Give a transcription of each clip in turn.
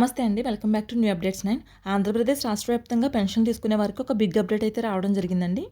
నమస్తే అండి. Welcome back to new updates nine. Andhra Pradesh రాష్ట్ర వ్యాప్తంగా పెన్షన్ తీసుకునే వారికి ఒక బిగ్ అప్డేట్ అయితే రావడం జరిగిందండి.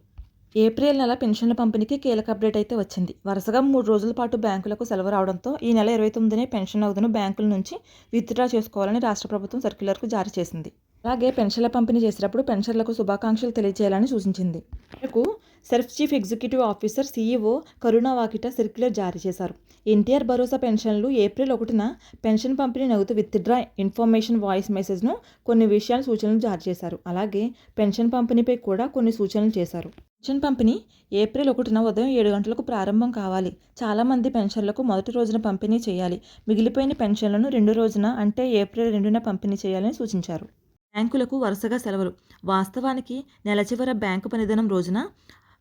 ఏప్రిల్ నెల పెన్షన్ల పంపిణీకి కీలక అప్డేట్ అయితే వచ్చింది. వరుసగా మూడు రోజుల పాటు బ్యాంకులకు సెలవు రావడంతో ఈ నెల ఇరవై తొమ్మిదినే పెన్షన్ నగదును బ్యాంకుల నుంచి విత్డ్రా చేసుకోవాలని రాష్ట్ర ప్రభుత్వం సర్క్యులర్కు జారీ చేసింది. అలాగే పెన్షన్ల పంపిణీ చేసేటప్పుడు పెన్షన్లకు శుభాకాంక్షలు తెలియజేయాలని సూచించింది. మేరకు SERP chief executive officer CEO Karuna Vakati circular జారీ చేశారు. ఎన్టీఆర్ భరోసా పెన్షన్లు ఏప్రిల్ ఒకటిన పెన్షన్ పంపిణీ నగదు విత్డ్రా ఇన్ఫర్మేషన్ వాయిస్ మెసేజ్ను కొన్ని విషయాలు సూచనలు జారీ చేశారు. అలాగే పెన్షన్ పంపిణీపై కూడా కొన్ని సూచనలు చేశారు. పెన్షన్ పంపిణీ ఏప్రిల్ ఒకటిన ఉదయం ఏడు గంటలకు ప్రారంభం కావాలి. చాలామంది పెన్షన్లకు మొదటి రోజున పంపిణీ చేయాలి. మిగిలిపోయిన పెన్షన్లను రెండు రోజున అంటే ఏప్రిల్ రెండున పంపిణీ చేయాలని సూచించారు. బ్యాంకులకు వరుసగా సెలవులు. వాస్తవానికి నెల చివర బ్యాంకు పనిదినం రోజున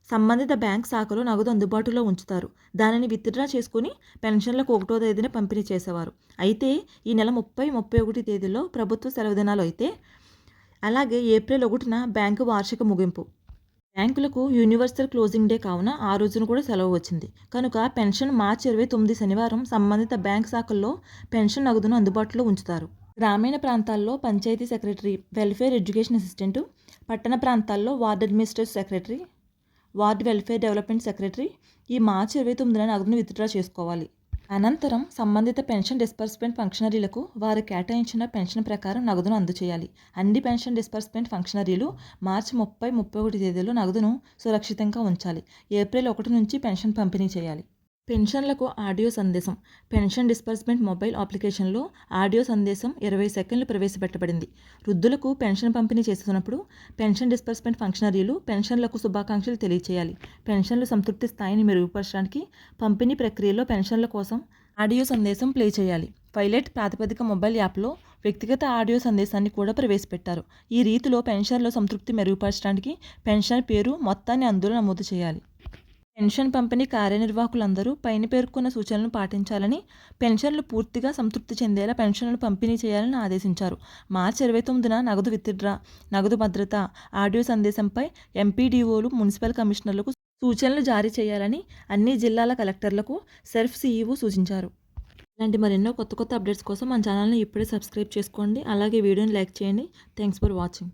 సంబంధిత బ్యాంక్ శాఖలో నగదు అందుబాటులో ఉంచుతారు. దానిని విత్డ్రా చేసుకుని పెన్షన్లకు ఒకటో తేదీన పంపిణీ చేసేవారు. అయితే ఈ నెల ముప్పై ముప్పై ఒకటి తేదీలో ప్రభుత్వ సెలవు దినాలు అయితే అలాగే ఏప్రిల్ ఒకటిన బ్యాంకు వార్షిక ముగింపు. బ్యాంకులకు యూనివర్సల్ క్లోజింగ్ డే కావున ఆ రోజున కూడా సెలవు వచ్చింది. కనుక పెన్షన్ మార్చి ఇరవై తొమ్మిది శనివారం సంబంధిత బ్యాంక్ శాఖల్లో పెన్షన్ నగదును అందుబాటులో ఉంచుతారు. గ్రామీణ ప్రాంతాల్లో panchayat secretary welfare education assistant పట్టణ ప్రాంతాల్లో ward administrative secretary ward welfare development secretary ఈ మార్చి ఇరవై తొమ్మిదిన నగదును విత్డ్రా చేసుకోవాలి. అనంతరం సంబంధిత పెన్షన్ డిస్పర్స్మెంట్ ఫంక్షనరీలకు వారు కేటాయించిన పెన్షన్ ప్రకారం నగదును అందచేయాలి. అన్ని పెన్షన్ డిస్పర్స్మెంట్ ఫంక్షనరీలు మార్చి ముప్పై ముప్పై ఒకటి తేదీలో నగదును సురక్షితంగా ఉంచాలి. ఏప్రిల్ ఒకటి నుంచి పెన్షన్ పంపిణీ చేయాలి. పెన్షన్లకు ఆడియో సందేశం. పెన్షన్ డిస్పర్స్మెంట్ మొబైల్ అప్లికేషన్లో ఆడియో సందేశం ఇరవై సెకండ్లు ప్రవేశపెట్టబడింది. వృద్ధులకు పెన్షన్ పంపిణీ చేస్తున్నప్పుడు పెన్షన్ డిస్బర్స్మెంట్ ఫంక్షనరీలు పెన్షన్లకు శుభాకాంక్షలు తెలియచేయాలి. పెన్షన్లు సంతృప్తి స్థాయిని మెరుగుపరచడానికి పంపిణీ ప్రక్రియలో పెన్షన్ల కోసం ఆడియో సందేశం ప్లే చేయాలి. పైలట్ ప్రాతిపదిక మొబైల్ యాప్లో వ్యక్తిగత ఆడియో సందేశాన్ని కూడా ప్రవేశపెట్టారు. ఈ రీతిలో పెన్షన్లో సంతృప్తి మెరుగుపరచడానికి పెన్షన్ పేరు మొత్తాన్ని అందులో నమోదు చేయాలి. పెన్షన్ పంపిణీ కార్యనిర్వాహకులందరూ పైన పేర్కొన్న సూచనలను పాటించాలని పెన్షన్లు పూర్తిగా సంతృప్తి చెందేలా పెన్షన్లు పంపిణీ చేయాలని ఆదేశించారు. మార్చి ఇరవై తొమ్మిదిన నగదు విత్డ్రా నగదు భద్రత ఆడియో సందేశంపై ఎంపీడీఓలు మున్సిపల్ కమిషనర్లకు సూచనలు జారీ చేయాలని అన్ని జిల్లాల కలెక్టర్లకు సెల్ఫ్ సీఈఓ సూచించారు. ఇలాంటి మరెన్నో కొత్త కొత్త అప్డేట్స్ కోసం మన ఛానల్ని ఇప్పుడే సబ్స్క్రైబ్ చేసుకోండి. అలాగే వీడియోని లైక్ చేయండి. Thanks for watching.